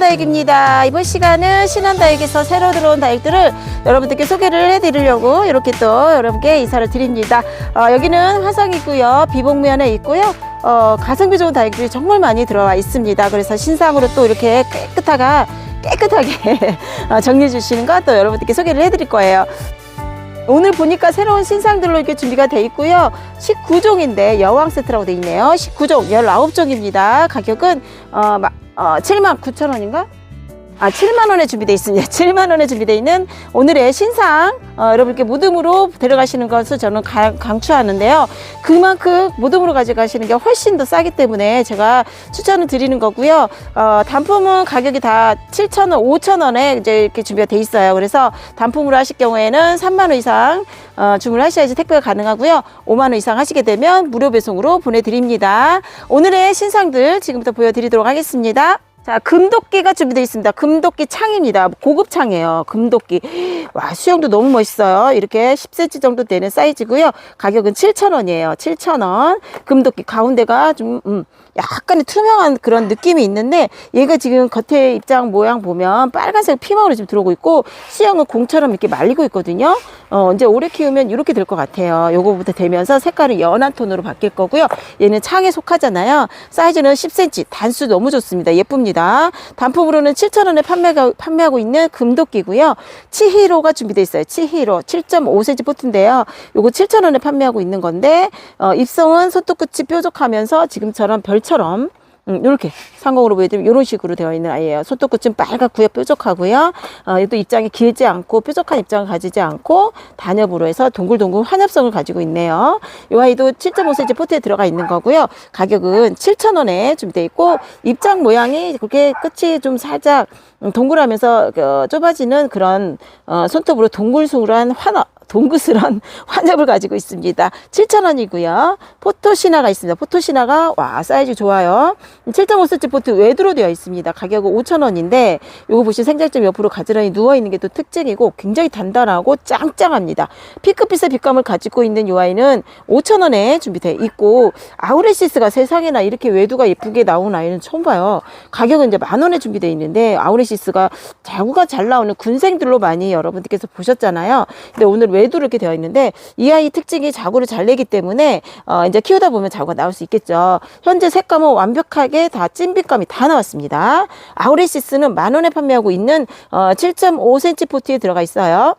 다육입니다. 이번 시간은 신한다육에서 새로 들어온 다육들을 여러분들께 소개를 해드리려고 이렇게 또 여러분께 인사를 드립니다. 어, 여기는 화성이고요. 비봉면에 있고요. 어, 가성비 좋은 다육들이 정말 많이 들어와 있습니다. 그래서 신상으로 또 이렇게 깨끗하가 깨끗하게 어, 정리해 주시는 거또 여러분들께 소개를 해드릴 거예요. 오늘 보니까 새로운 신상들로 이렇게 준비가 돼 있고요. 19종인데 여왕 세트라고 돼 있네요. 19종, 19종입니다. 가격은 어, 마, 어 7만 9천 원인가? 아, 7만 원에 준비되어 있습니다. 7만 원에 준비되어 있는 오늘의 신상 어, 여러분께 무덤으로 데려가시는 것을 저는 가- 강추하는데요. 그만큼 무덤으로 가져가시는 게 훨씬 더 싸기 때문에 제가 추천을 드리는 거고요. 어, 단품은 가격이 다 7천 원, 5천 원에 이제 이렇게 준비가 돼 있어요. 그래서 단품으로 하실 경우에는 3만 원 이상 어, 주문하셔야지 택배가 가능하고요. 5만 원 이상 하시게 되면 무료 배송으로 보내드립니다. 오늘의 신상들 지금부터 보여드리도록 하겠습니다. 자, 금도끼가 준비되어 있습니다. 금도끼 창입니다. 고급 창이에요. 금도끼. 와, 수영도 너무 멋있어요. 이렇게 10cm 정도 되는 사이즈고요. 가격은 7,000원이에요. 7,000원. 금도끼 가운데가 좀, 음, 약간의 투명한 그런 느낌이 있는데 얘가 지금 겉에 입장 모양 보면 빨간색 피망으로 지금 들어오고 있고 수영은 공처럼 이렇게 말리고 있거든요. 어, 이제 오래 키우면 이렇게 될 것 같아요. 요거부터 되면서 색깔은 연한 톤으로 바뀔 거고요. 얘는 창에 속하잖아요. 사이즈는 10cm, 단수 너무 좋습니다. 예쁩니다. 단품으로는 7,000원에 판매가, 판매하고 있는 금도끼고요. 치히로가 준비되어 있어요. 치히로 7.5cm 포트인데요. 요거 7,000원에 판매하고 있는 건데 어, 입성은 손톱 끝이 뾰족하면서 지금처럼 별 처럼 음, 이렇게 상공으로 보여드리면 이런 식으로 되어 있는 아이예요. 손톱 끝은 빨갛고요, 뾰족하고요. 어, 또 입장이 길지 않고 뾰족한 입장을 가지지 않고 단엽으로 해서 동글동글 환엽성을 가지고 있네요. 이 아이도 7.5cm 포트에 들어가 있는 거고요. 가격은 7,000원에 준비되어 있고 입장 모양이 그렇게 끝이 좀 살짝 음, 동글하면서 어, 좁아지는 그런 어, 손톱으로 동글동글한 환엽 동그스런 환엽을 가지고 있습니다. 7,000원이고요. 포토시나가 있습니다. 포토시나가 와 사이즈 좋아요. 7.5cm 포트 외두로 되어 있습니다. 가격은 5,000원인데 요거 보시면 생장점 옆으로 가지런히 누워 있는 게 또 특징이고 굉장히 단단하고 짱짱합니다. 피크빛의 빛감을 가지고 있는 이 아이는 5,000원에 준비되어 있고 아우레시스가 세상에나 이렇게 외두가 예쁘게 나온 아이는 처음 봐요. 가격은 이제 만 원에 준비되어 있는데 아우레시스가 자구가 잘 나오는 군생들로 많이 여러분들께서 보셨잖아요. 근데 오늘 외 두로 이렇게 되어 있는데 이 아이 특징이 자구를 잘 내기 때문에 어 이제 키우다 보면 자구가 나올 수 있겠죠. 현재 색감은 완벽하게 다 찐빛감이 다 나왔습니다. 아우레시스는 만 원에 판매하고 있는 어 7.5cm 포트에 들어가 있어요.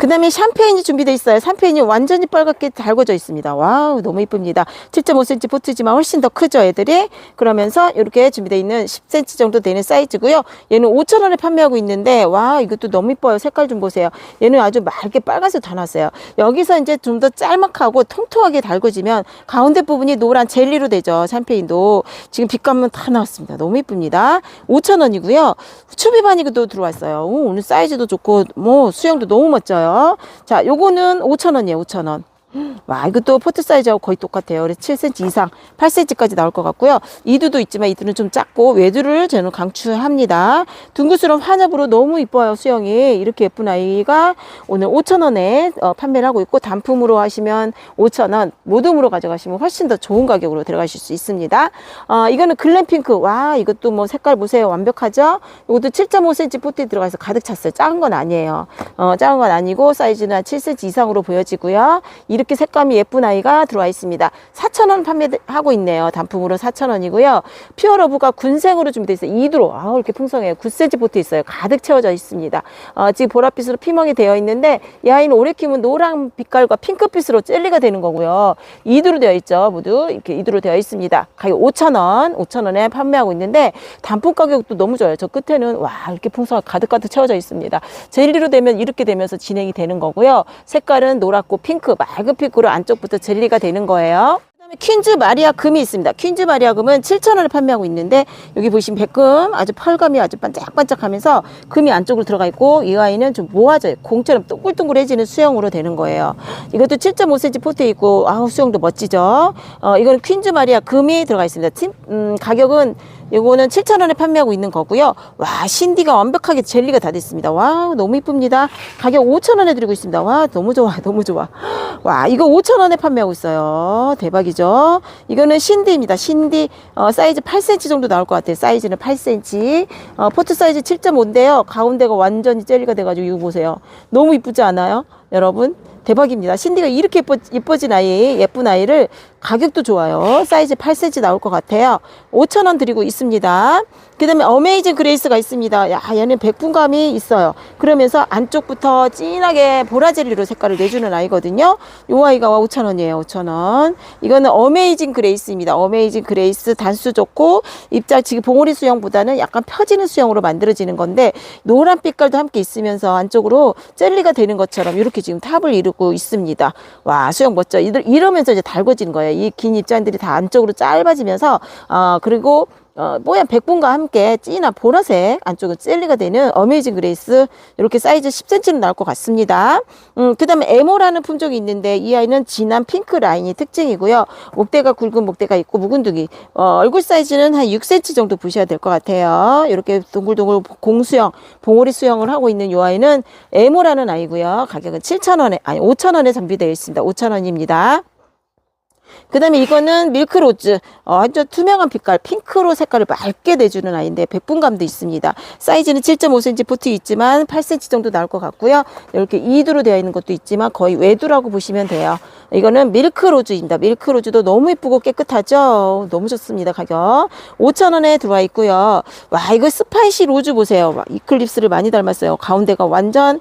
그 다음에 샴페인이 준비되어 있어요. 샴페인이 완전히 빨갛게 달궈져 있습니다. 와우, 너무 이쁩니다. 7.5cm 포트지만 훨씬 더 크죠, 애들이? 그러면서 이렇게 준비되어 있는 10cm 정도 되는 사이즈고요. 얘는 5,000원에 판매하고 있는데, 와, 이것도 너무 이뻐요. 색깔 좀 보세요. 얘는 아주 맑게 빨간색 다 났어요. 여기서 이제 좀 더 짤막하고 통통하게 달궈지면 가운데 부분이 노란 젤리로 되죠. 샴페인도. 지금 빛감은 다 나왔습니다. 너무 이쁩니다. 5,000원이고요. 추비바니도 들어왔어요. 오, 오늘 사이즈도 좋고, 뭐, 수영도 너무 멋져요. 자, 요거는 5,000원이에요. 5,000원. 와, 이것도 포트 사이즈하고 거의 똑같아요. 그래서 7cm 이상, 8cm까지 나올 것 같고요. 이두도 있지만 이두는 좀 작고 외두를 저는 강추합니다. 둥그스러운 환엽으로 너무 이뻐요, 수영이. 이렇게 예쁜 아이가 오늘 5,000원에 어, 판매를 하고 있고 단품으로 하시면 5,000원, 모둠으로 가져가시면 훨씬 더 좋은 가격으로 들어가실 수 있습니다. 어, 이거는 글램핑크. 와, 이것도 뭐 색깔 보세요. 완벽하죠? 이것도 7.5cm 포트에 들어가서 가득 찼어요. 작은 건 아니에요. 어, 작은 건 아니고 사이즈는 한 7cm 이상으로 보여지고요. 이렇게 색감이 예쁜 아이가 들어와 있습니다. 4,000원 판매하고 있네요. 단품으로 4,000원이고요. 퓨어러브가 군생으로 준비되어 있어요. 2두로. 아, 이렇게 풍성해요. 9cm 포트 있어요. 가득 채워져 있습니다. 어, 지금 보랏빛으로 피멍이 되어 있는데 이 아이는 오래 키우면 노란 빛깔과 핑크빛으로 젤리가 되는 거고요. 2두로 되어 있죠. 모두 이렇게 2두로 되어 있습니다. 가격 5,000원, 5,000원에 판매하고 있는데 단품 가격도 너무 좋아요. 저 끝에는 와, 이렇게 풍성하게 가득가득 채워져 있습니다. 젤리로 되면 이렇게 되면서 진행이 되는 거고요. 색깔은 노랗고 핑크, 맑은 핑크로 안쪽부터 젤리가 되는 거예요. 퀸즈 마리아 금이 있습니다. 퀸즈 마리아 금은 7,000원에 판매하고 있는데 여기 보시면 백금 아주 펄감이 아주 반짝반짝하면서 금이 안쪽으로 들어가 있고 이 아이는 좀 모아져요. 공처럼 동글동글해지는 수영으로 되는 거예요. 이것도 7.5cm 포트에 있고 아우 수영도 멋지죠. 어 이거는 퀸즈 마리아 금이 들어가 있습니다. 팀, 음, 가격은 요거는 7,000원에 판매하고 있는 거고요. 와, 신디가 완벽하게 젤리가 다 됐습니다. 와, 너무 이쁩니다. 가격 5,000원에 드리고 있습니다. 와, 너무 좋아. 너무 좋아. 와, 이거 5,000원에 판매하고 있어요. 대박이죠? 나오죠. 이거는 신디입니다. 신디 어, 사이즈 8cm 정도 나올 것 같아요. 사이즈는 8cm. 어, 포트 사이즈 7.5인데요. 가운데가 완전히 젤리가 돼가지고 이거 보세요. 너무 이쁘지 않아요? 여러분 대박입니다. 신디가 이렇게 예뻐, 예뻐진 아이, 예쁜 아이를 가격도 좋아요. 사이즈 8cm 나올 것 같아요. 5,000원 드리고 있습니다. 그 다음에 어메이징 그레이스가 있습니다. 야, 얘는 백분감이 있어요. 그러면서 안쪽부터 진하게 보라젤리로 색깔을 내주는 아이거든요. 요 아이가 5,000원이에요. 5,000원. 이거는 어메이징 그레이스입니다. 어메이징 그레이스 단수 좋고 입자 지금 봉오리 수영보다는 약간 펴지는 수영으로 만들어지는 건데 노란 빛깔도 함께 있으면서 안쪽으로 젤리가 되는 것처럼 이렇게 지금 탑을 이루고 있습니다. 와, 수영 멋져. 이러면서 이제 달궈지는 거예요. 이 긴 입자들이 다 안쪽으로 짧아지면서 어, 그리고 어, 뽀얀 백분과 함께 진한 보라색 안쪽은 젤리가 되는 어메이징 그레이스 이렇게 사이즈 10cm는 나올 것 같습니다. 음, 그 다음에 에모라는 품종이 있는데 이 아이는 진한 핑크 라인이 특징이고요. 목대가 굵은 목대가 있고 묵은둥이 어, 얼굴 사이즈는 한 6cm 정도 보셔야 될 것 같아요. 이렇게 동글동글 공수형 봉오리 수영을 하고 있는 이 아이는 에모라는 아이고요. 가격은 7,000원에 아니 5,000원에 정비되어 있습니다. 5,000원입니다. 그 다음에 이거는 밀크로즈. 어, 완전 투명한 빛깔 핑크로 색깔을 맑게 내주는 아이인데 백분감도 있습니다. 사이즈는 7.5cm 포트 있지만 8cm 정도 나올 것 같고요. 이렇게 2두로 되어 있는 것도 있지만 거의 외두라고 보시면 돼요. 이거는 밀크로즈입니다. 밀크로즈도 너무 예쁘고 깨끗하죠? 너무 좋습니다 가격. 5,000원에 들어와 있고요. 와 이거 스파이시 로즈 보세요. 와, 이클립스를 많이 닮았어요. 가운데가 완전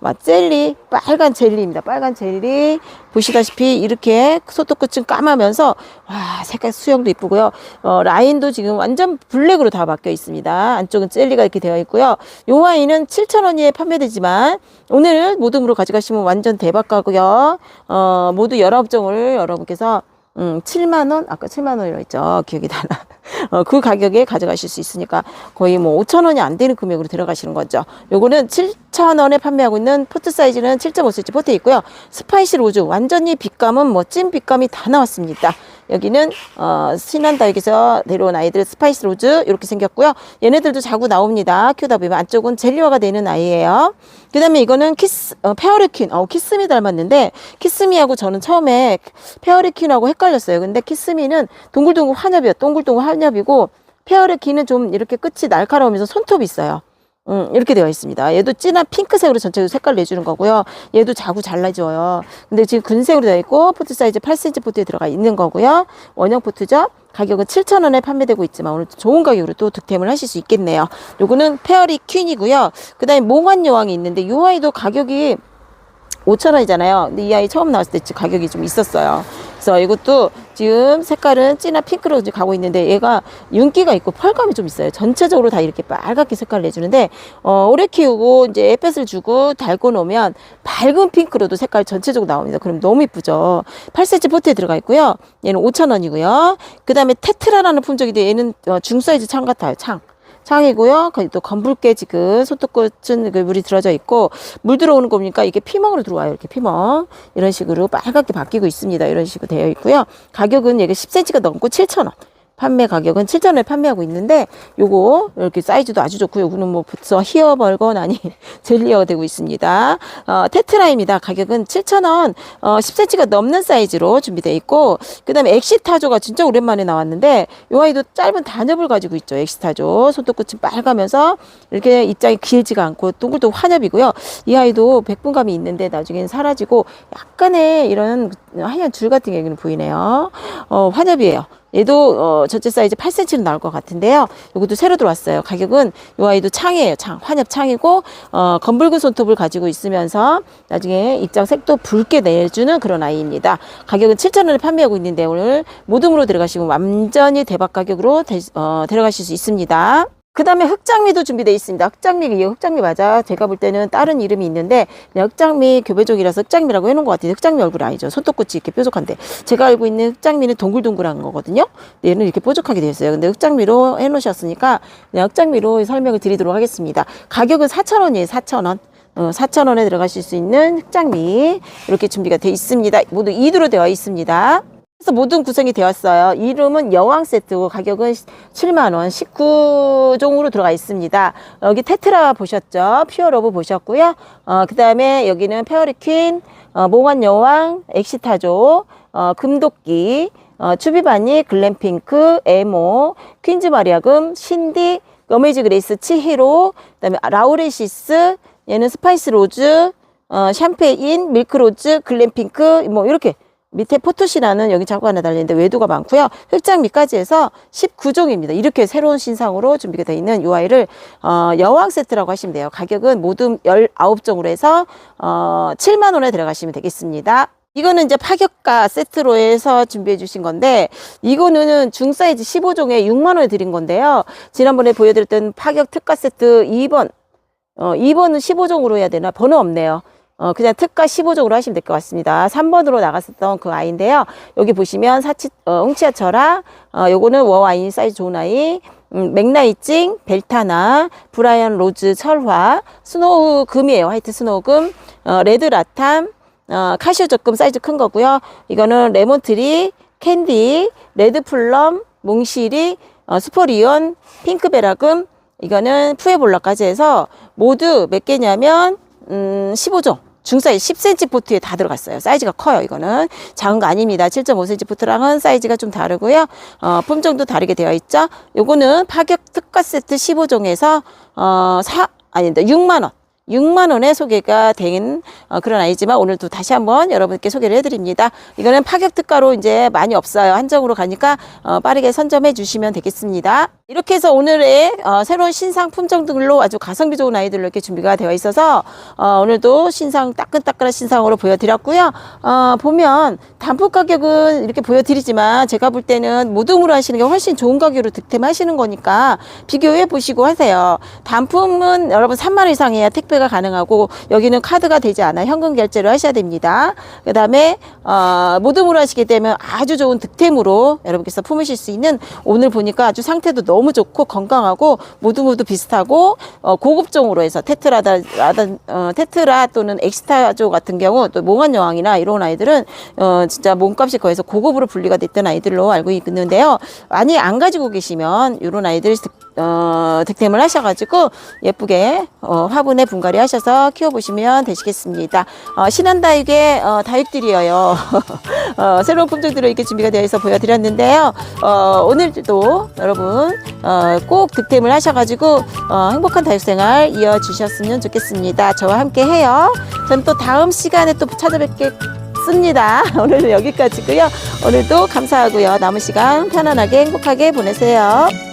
막 젤리 빨간 젤리입니다. 빨간 젤리 보시다시피 이렇게 소토 끝은 까마면서 와 색깔 수영도 이쁘고요. 어, 라인도 지금 완전 블랙으로 다 바뀌어 있습니다. 안쪽은 젤리가 이렇게 되어 있고요. 요 와인은 7,000원에 판매되지만 오늘 모듬으로 가져가시면 완전 대박 가고요. 어, 모두 19종을 여러분께서 음, 7만 원? 아까 7만 원이라고 했죠. 기억이 나나. 어, 그 가격에 가져가실 수 있으니까 거의 뭐 5천 원이 안 되는 금액으로 들어가시는 거죠. 요거는 7천 원에 판매하고 있는 포트 사이즈는 7.5cm 포트에 있고요. 스파이시 로즈 완전히 빛감은 멋진 빛감이 다 나왔습니다. 여기는 어, 신한다육에서 내려온 아이들 스파이스 로즈 이렇게 생겼고요. 얘네들도 자꾸 나옵니다. 보면 안쪽은 젤리화가 되는 아이예요. 그 다음에 이거는 키스, 어, 페어리퀸. 어, 키스미 닮았는데 키스미하고 저는 처음에 페어리퀸하고 헷갈렸어요. 근데 키스미는 동글동글 환엽이에요. 동글동글 환엽이고 페어리퀸은 좀 이렇게 끝이 날카로우면서 손톱이 있어요. 음, 이렇게 되어 있습니다. 얘도 진한 핑크색으로 전체적으로 색깔 내주는 거고요. 얘도 자구 잘라줘요. 근데 지금 근색으로 되어 있고 포트 사이즈 8cm 포트에 들어가 있는 거고요. 원형 포트죠. 가격은 7,000원에 판매되고 있지만 오늘 좋은 가격으로 또 득템을 하실 수 있겠네요. 요거는 페어리 퀸이고요. 그 다음에 몽환 여왕이 있는데 요 아이도 가격이 5,000원이잖아요. 근데 이 아이 처음 나왔을 때 가격이 좀 있었어요. 그래서 이것도 지금 색깔은 진한 핑크로 가고 있는데 얘가 윤기가 있고 펄감이 좀 있어요. 전체적으로 다 이렇게 빨갛게 색깔을 내주는데 어, 오래 키우고 이제 에펫을 주고 달고 놓으면 밝은 핑크로도 색깔 전체적으로 나옵니다. 그럼 너무 이쁘죠. 8cm 포트에 들어가 있고요. 얘는 5,000원이고요. 그 다음에 테트라라는 품종인데 얘는 어, 중사이즈 창 같아요. 창. 창이고요. 또 검붉게 지금 소떡꽃은 그 물이 들어져 있고 물 들어오는 거 보니까 이게 피멍으로 들어와요. 이렇게 피멍 이런 식으로 빨갛게 바뀌고 있습니다. 이런 식으로 되어 있고요. 가격은 얘가 10cm가 넘고 7,000원. 판매 가격은 7,000원에 판매하고 있는데 요거 이렇게 사이즈도 아주 좋고 요거는 뭐 벌써 히어 벌건 아니 젤리어가 되고 있습니다. 어, 테트라입니다. 가격은 7,000원 어, 10cm가 넘는 사이즈로 준비되어 있고 그다음에 엑시타조가 진짜 오랜만에 나왔는데 요 아이도 짧은 단엽을 가지고 있죠. 엑시타조 손톱끝이 빨가면서 이렇게 입장이 길지가 않고 동글동글 환엽이고요. 이 아이도 백분감이 있는데 나중에는 사라지고 약간의 이런 하얀 줄 같은 게 보이네요. 어, 환엽이에요. 얘도 어, 전체 사이즈 8cm는 나올 것 같은데요. 이것도 새로 들어왔어요. 가격은 이 아이도 창이에요. 창 환엽 창이고 어, 검붉은 손톱을 가지고 있으면서 나중에 입장 색도 붉게 내주는 그런 아이입니다. 가격은 7,000원에 판매하고 있는데 오늘 모둠으로 들어가시면 완전히 대박 가격으로 대, 어, 들어가실 수 있습니다. 그 다음에 흑장미도 준비되어 있습니다. 흑장미, 이게 흑장미 맞아. 제가 볼 때는 다른 이름이 있는데, 그냥 흑장미 교배종이라서 흑장미라고 해놓은 것 같아요. 흑장미 얼굴 아니죠. 손톱끝이 이렇게 뾰족한데. 제가 알고 있는 흑장미는 동글동글한 거거든요. 얘는 이렇게 뾰족하게 되어 있어요. 근데 흑장미로 해놓으셨으니까, 그냥 흑장미로 설명을 드리도록 하겠습니다. 가격은 4,000원이에요. 4,000원. 어, 4,000원에 들어가실 수 있는 흑장미. 이렇게 준비가 되어 있습니다. 모두 2두로 되어 있습니다. 그래서 모든 구성이 되었어요. 이름은 여왕 세트고 가격은 7만원 19종으로 들어가 있습니다. 여기 테트라 보셨죠? 퓨어 러브 보셨고요. 어, 그 다음에 여기는 페어리퀸, 어, 몽환 여왕, 엑시타조, 어, 금도끼, 어, 추비바니, 글램핑크, 에모, 퀸즈 마리아금, 신디, 어메이지 그레이스, 치히로, 그 다음에 라우레시스, 얘는 스파이스 로즈, 어, 샴페인, 밀크로즈, 글램핑크, 뭐 이렇게 밑에 포토시라는 여기 자고 하나 달리는데 외도가 많고요. 흑장미까지 해서 19종입니다. 이렇게 새로운 신상으로 준비가 되어 있는 이 아이를 어, 여왕 세트라고 하시면 돼요. 가격은 모두 19종으로 해서 어, 7만 원에 들어가시면 되겠습니다. 이거는 이제 파격가 세트로 해서 준비해 주신 건데 이거는 중 사이즈 15종에 6만 원에 드린 건데요. 지난번에 보여드렸던 파격 특가 세트 2번 어, 2번은 15종으로 해야 되나? 번호 없네요. 어, 그냥 특가 15종으로 하시면 될 것 같습니다. 3번으로 나갔었던 그 아이인데요. 여기 보시면 사치, 어, 웅치아 철아, 어, 요거는 워와인 사이즈 좋은 아이, 음, 맥라이징, 벨타나, 브라이언 로즈 철화, 스노우 금이에요. 화이트 스노우 금, 어, 레드 라탐, 어, 카시오 조금 사이즈 큰 거고요. 이거는 레몬트리, 캔디, 레드 플럼, 몽시리, 어, 슈퍼리온, 핑크베라금, 이거는 푸에볼라까지 해서 모두 몇 개냐면 음, 15종. 중사이즈 10cm 보트에 다 들어갔어요. 사이즈가 커요, 이거는. 작은 거 아닙니다. 7.5cm 보트랑은 사이즈가 좀 다르고요. 어, 품종도 다르게 되어 있죠. 요거는 파격 특가 세트 15종에서, 어, 사, 아닌데, 6만 원. 6만 원에 소개가 된 어, 그런 아이지만 오늘도 다시 한번 여러분께 소개를 해드립니다. 이거는 파격 특가로 이제 많이 없어요. 한정으로 가니까 어, 빠르게 선점해 주시면 되겠습니다. 이렇게 해서 오늘의 어, 새로운 신상 품종들로 아주 가성비 좋은 아이들로 이렇게 준비가 되어 있어서 어, 오늘도 신상 따끈따끈한 신상으로 보여드렸고요. 어, 보면 단품 가격은 이렇게 보여드리지만 제가 볼 때는 모둠으로 하시는 게 훨씬 좋은 가격으로 득템하시는 거니까 비교해 보시고 하세요. 단품은 여러분 3만 원 이상 해야 택배 가 가능하고 여기는 카드가 되지 않아 현금 결제를 하셔야 됩니다. 그 다음에 어, 모둠으로 하시게 되면 아주 좋은 득템으로 여러분께서 품으실 수 있는 오늘 보니까 아주 상태도 너무 좋고 건강하고 모두 모두 비슷하고 어, 고급종으로 해서 테트라다 라다, 어, 테트라 또는 엑스타조 같은 경우 또 몽환 여왕이나 이런 아이들은 어, 진짜 몸값이 거기서 고급으로 분리가 됐던 아이들로 알고 있는데요. 많이 안 가지고 계시면 이런 아이들 득, 어, 득템을 하셔가지고 예쁘게 어, 화분에 분갈이 하셔서 키워보시면 되시겠습니다. 어, 신한다육의 어, 다육들이에요. 어, 새로운 품종들로 이렇게 준비가 되어 있어 보여드렸는데요. 어, 오늘도 여러분 어, 꼭 득템을 하셔가지고 어, 행복한 다육생활 이어주셨으면 좋겠습니다. 저와 함께 해요. 저는 또 다음 시간에 또 찾아뵙겠습니다. 오늘은 여기까지고요. 오늘도 감사하고요. 남은 시간 편안하게 행복하게 보내세요.